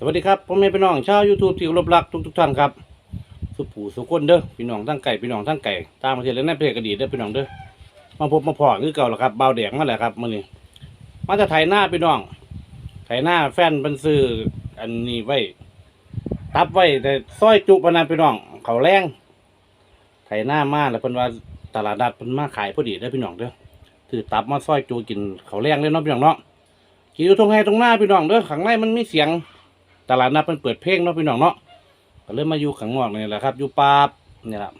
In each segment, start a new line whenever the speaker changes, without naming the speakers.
สวัสดีครับพ่อแม่พี่น้องชาวยูทูบที่เคารพรักทุกทุกท่านครับสุผูสุคนเด้อพี่น้องทั้งไก่พี่น้องทั้งไก่ตามประเทศและในประเทศก็ดีเด้อพี่น้องเด้อมาพบมาพอคือเก่าแล้วครับเบาแดงมาแล้วครับมื้อนี้มาจะไถหน้าพี่น้องไถหน้าแฟนเป็นซื้ออันนี้ไว้ตับไว้แต่ซอยจุปนนันพี่น้อง เขาแรงไถหน้ามาแล้วเพิ่นว่าตลาดนัดเพิ่นมาขายพอดีเด้อพี่น้องเด้อถือตับมาซอยจูกินเขาแรงเลยเนาะพี่น้องเนาะกินอยู่ตรงไห้ตรงหน้าพี่น้องเด้อข้างในมันมีเสียง ตลาดนัดมันเปิดเพลงเนาะพี่น้องเนาะก็เลยมาอยู่ข้างนอกนี่แหละครับ อยู่ป่าเนี่ยแหละ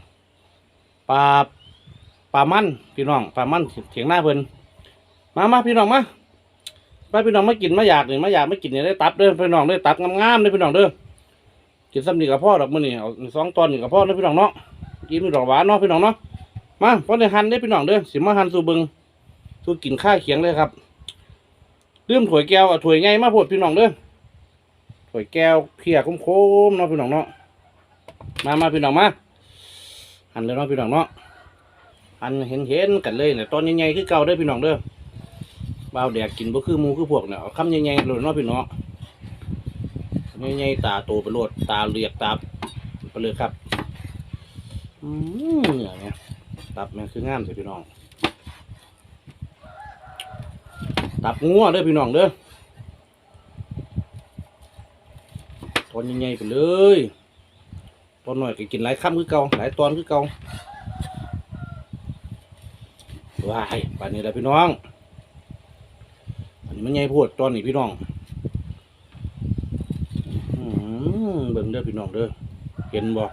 ป่าป่ามันพี่น้องป่ามันเถียงหน้าเพิ่นมามาพี่น้องมาไปพี่น้องมากินมาอยากนี่มาอยากไมากินเนี่ได้ตับเด้อพี่น้องเด้ตับงามๆเด้อพี่น้องเด้อกินซ้ำนี่กับพ่อดอกมือนี่เอาสองตอนนี่กับพ่อเด้อพี่น้องเนาะกินมีดอกหวานเนาะพี่น้องเนาะมาพอได้หั่นเด้อพี่น้องเด้อสิมาหันสู่บิงสู่กินข้าเคียงเลยครับลืมถวยแก้วเอาถ้วยใหญ่มาโพดพี่น้องเด้อ ถ้วยแก้วเพียคมๆเนาะพี่น้องเนาะมามาพี่น้องมาหันเลยเนาะพี่น้องเนาะหันเห็นเห็นกันเลยเนี่ยตอนใหญ่ๆคือเก่าเด้อพี่น้องเด้อบ่าวแดกกินบ่คือมูคือพวกเนี่ยคำใหญ่ๆเลยเนาะพี่น้องใหญ่ๆตาโตไปโลดตาเรียกตาไปเลยครับอืมเนี่ยเนี่ยตับม่งคืองามเลยพี่น้องตับงัวเด้อพี่น้องเด้อ อนใหญ่ๆไปเลย ตอนหน่อยก็กินหลายค่ำคือเก่าหลายตอนคือเก่าว้ายป่านนี้แหละพี่น้องอันนี้มันใหญ่โพดตอนนี้พี่น้องอืมเบิ่งเด้อพี่น้องเด้อเห็นบ่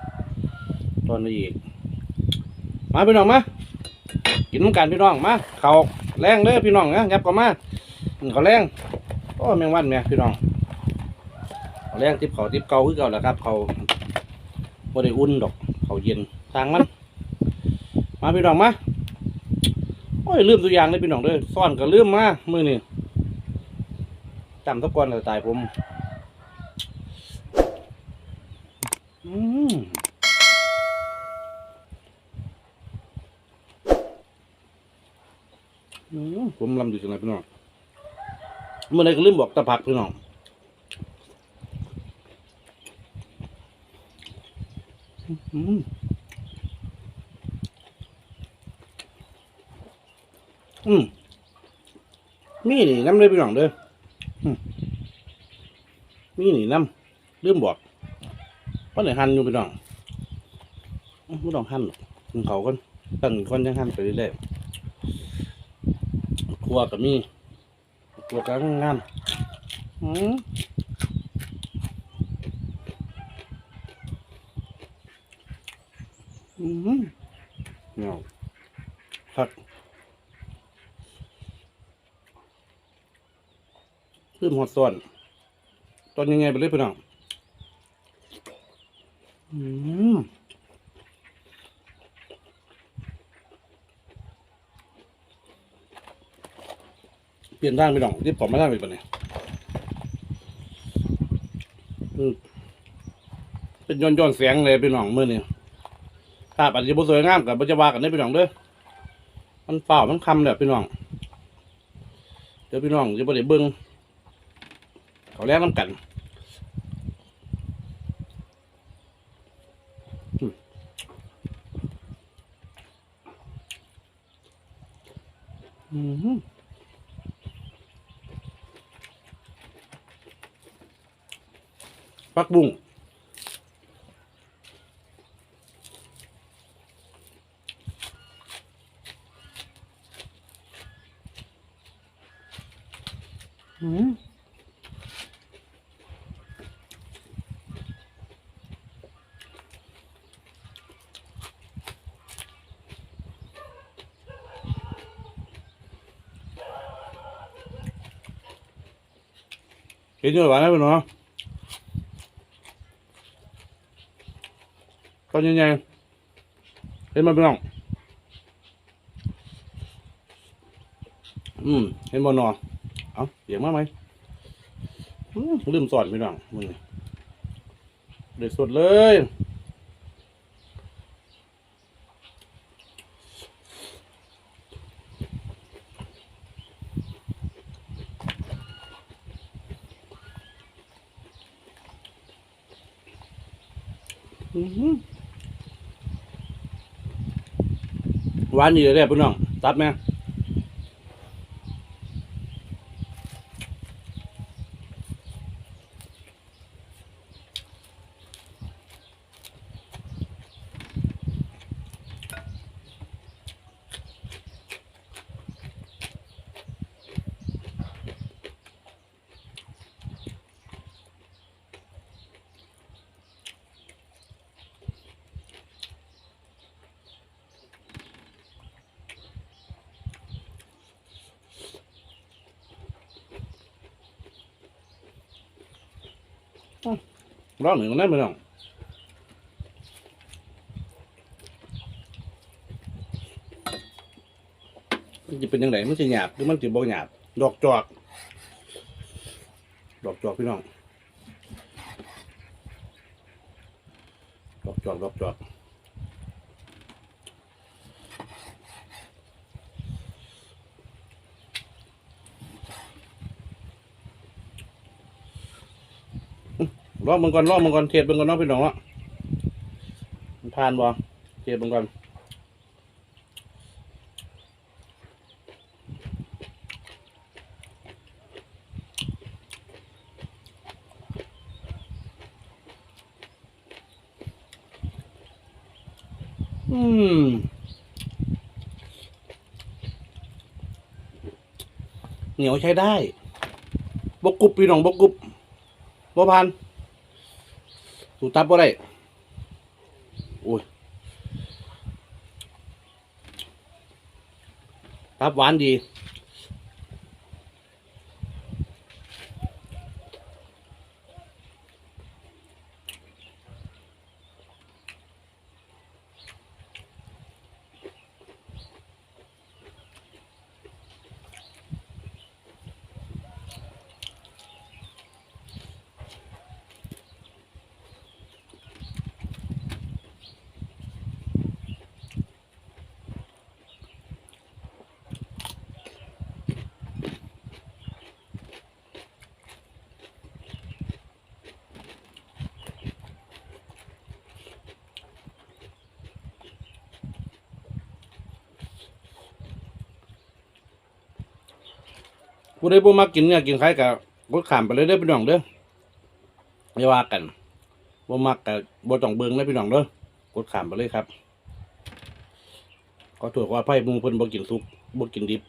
ตอนนี้อีกมาพี่น้องมากินน้ำกันพี่น้องมาเขาแรงเด้อพี่น้องนะยับก็มากินเขาแรงโอ้แมงวันแม่พี่น้อง แรงทิปเขาทิปเก่าคือเก่าแหละครับ เขาบ่ได้อุ่นดอก เขาเย็นทางมัน มาพี่น้องมาโอ้ยลืมตัวอย่างเลยพี่น้องเด้อซ่อนก็ลืมมามือนี่จำตะกอนเลยตายผมอืมผมลำอยู่ตรงไหนพี่น้องเมื่อไรก็ลืมบอกตะผักพี่น้อง อืมมีนี่น้ำเลยพี่น้องเด้อมีนี่น้ำลืมบอกว่าไหนหันอยู่พี่น้องไม่ต้องหันหรอกกินเขากันตั้งคนยังหันไปเรื่อยๆครัวกับมีครัวกับงานอืม อืม เนาครับเพิ่มหอดส่วนตอนยังไงไปเลยพี่น้องอืมเปลี่ยนด้านพี่น้องที่ผมไม่ได้ไปปะเนี่ยเป็นย้อนย้อนแสงเลยพี่น้องเมื่อนี้ ภาพอาจจะบ่สวยงามกับบ่จะว่ากันได้พี่น้องเด้อมันเปล่ามันคำแหละพี่น้อง เดี๋ยวพี่น้องจะบ่ได้เบิ่งเขาแลกน้ำกันอืมปักบุ้ง อืมเห็นอยู่หวานแล้วพี่น้ เอาเสียงมาไหมลืมสอดไปหน่องมึงเด็ดสดเลยอื้อหือหวานดีเลยเด้อพี่น้อง ตัดไหม ร้อนหนึ่งนั่นพี่น้องมันจะเป็นยังไงมันจะหยาบหรือมันจะบ่หยาบดอกจอกดอกจอกพี่น้องดอกจอกดอกจอก รอบมึงก่อนรอบมึงก่อนเทียบมึงก่อนเนาะพี่น้องเนาะมันทานบ่เทียบมึงก่อนอืมเหนียวใช้ได้บกกุบพี่น้องบกกุบบ่พัน สูตับบ่ได้โอ้ยตับหวานดี ผู้ใดบ่มักกินเนื้อกินไข่ก็กดข้ามไปเลยเด้อพี่น้องเด้อไม่ว่ากันบ่มักกับ่ต้องเบิ่งนะพี่น้องเด้อกดขามไปเลยครับขอโทษขออภัยหมู่เพิ่นบ่กินสุกบ่กินดิบ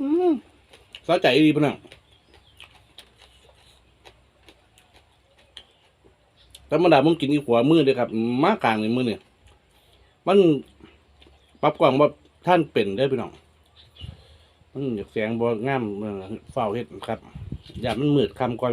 อืม สะใจดีพี่น้องธรรมดาผมกินอีขวามือเลยครับ มากลางในมือเนี่ยมันปรับกล่องว่าท่านเป็นได้พี่น้องมันอยากแสงบองามเออเฝ้าเฮ็ดครับ อย่ามันมืดคำก่อน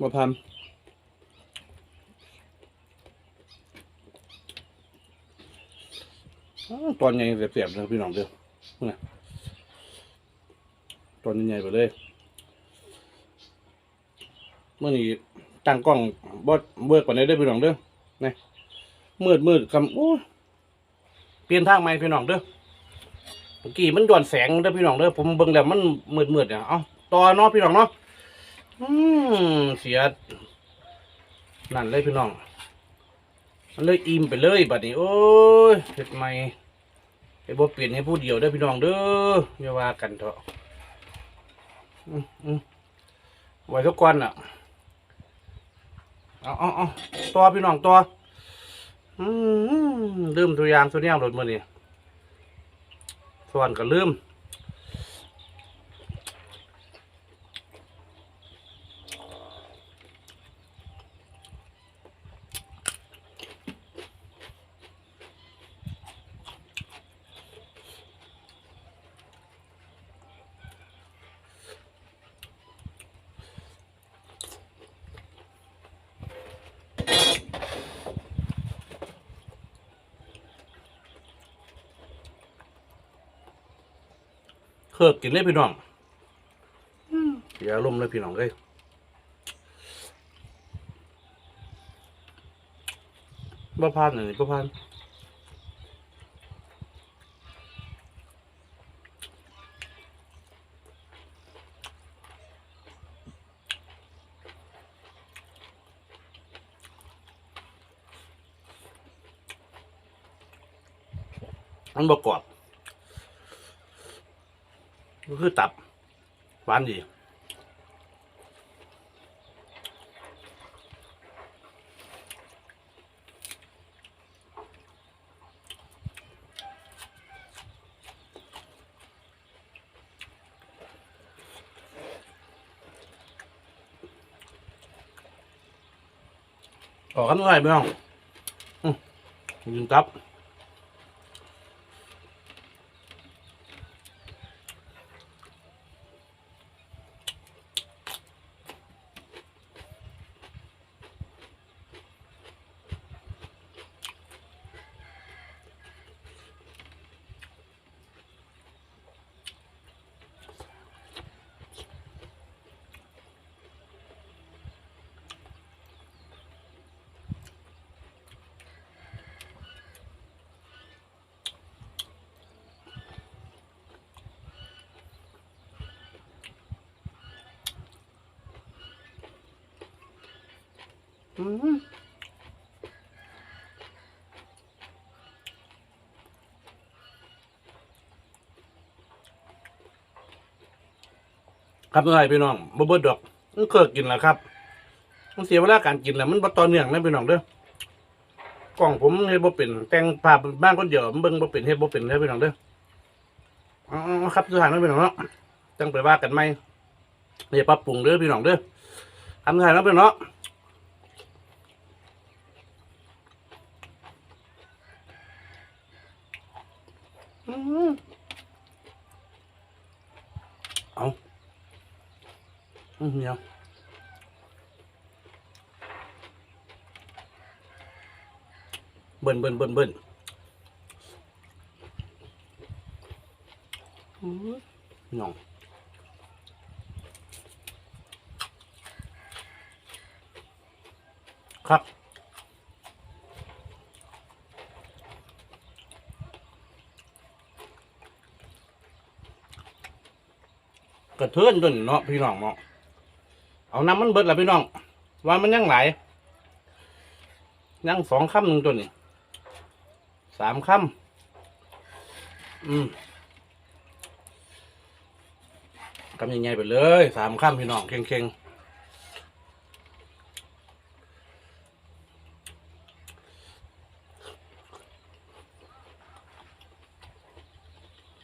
มาพันตอนใหญ่เสียบๆเลยพี่น้องเด้อตอนใหญ่ไปเลยเมื่อนี้ตั้งกล้องบดเบิกกว่านี้ได้พี่น้องเด้อนี่มืดมืดคำโอ้เปลี่ยนทางใหม่พี่น้องเด้อเมื่อกี้มันย้อนแสงเด้อพี่น้องเด้อผมเบิ่งแล้วมันมืดมืดเนี่ยเอ้าต่อเนาะพี่น้องเนาะ อืมเสีย นั่นเลยพี่น้อง มันเลยอิ่มไปเลยบัดนี้ โอ้ยเฮ็ดใหม่ไอ้บ่เปลี่ยนให้ผู้เดียวเด้พี่น้องเด้ออย่าว่ากันเถอะอืมอืมไว้ทุกคนอะเอาเอาเอาตัวพี่น้องตัวอืมลืมตัวอยางตัวเนี้ยหลุดมือนี่ส่วนก็ลืม คิร์กกินเลยพี่น้องอย่าลมณ์เลยพี่น้องเอ้ยบ่พานอันนี้บ่พานมันบ่กรอบ ก็คือตับหวานดีออกกันอะไรไม่ต้องอืมยิงตับ ครับอะไรพี่น้องบ่เบิดดอกมันเคยกินแล้วครับ มันเสียเวลาการกินแล้วมันบ่ต่อเนื่องนะพี่น้องเด้อกล่องผมเฮ็ดบ่เป็น แต่งภาพบ้านคนเดียวมันเบิ่งบ่เป็นเฮ็ดบ่เป็นเด้อพี่น้องเด้ออ๋อครับสุดท้ายแล้วพี่น้องเนาะจังไปว่ากันใหม่อย่าปรับปรุงเด้อพี่น้องเด้อทำสุดท้ายแล้วพี่น้องเนาะ เอาอืมเดี๋ยวเบิ่นเบิ่นเบิ่นเบิ่นอืมน้องครับ กระ เทือนจนเนาะพี่น้องเนาะเอาน้ำมันเบิดละพี่น้อง ว่ามันยังไหลยังสองคำหนึ่งตัวนี่สามคำอืมคำใหญ่ๆไปเลยสามคำพี่น้องเข่งๆ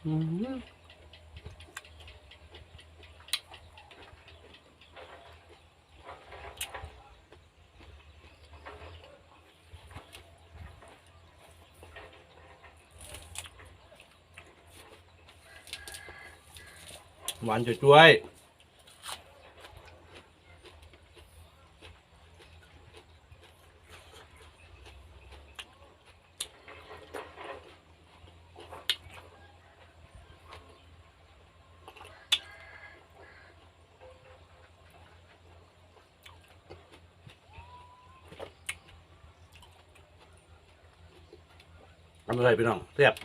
อืม หวานจุ้ยทำอะไรพี่น้องเรียบ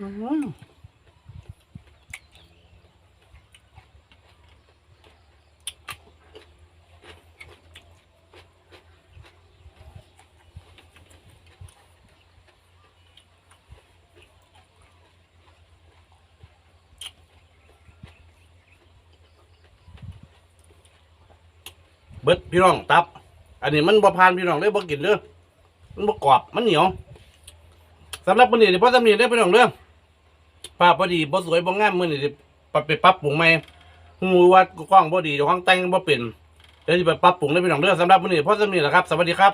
อืมเบิดพี่น้องตับ อันนี้มันบ่พานพี่น้องเลยบ่กินเด้อมันบ่กรอบมันเหนียวสำหรับมื้อนี้นี่พอสำนีได้พี่น้องเด้อภาพพอดีบ่สวยบ่งามมื้อนี้สิปรับไปปรับปรุงใหม่ฮู้ว่ากล้องบ่ดีเดี๋ยวของแต่งบ่เป็นเดี๋ยวสิไปปรับปรุงได้พี่น้องเด้อสำหรับมื้อนี้พอสำนี้แหละครับ สวัสดีครับ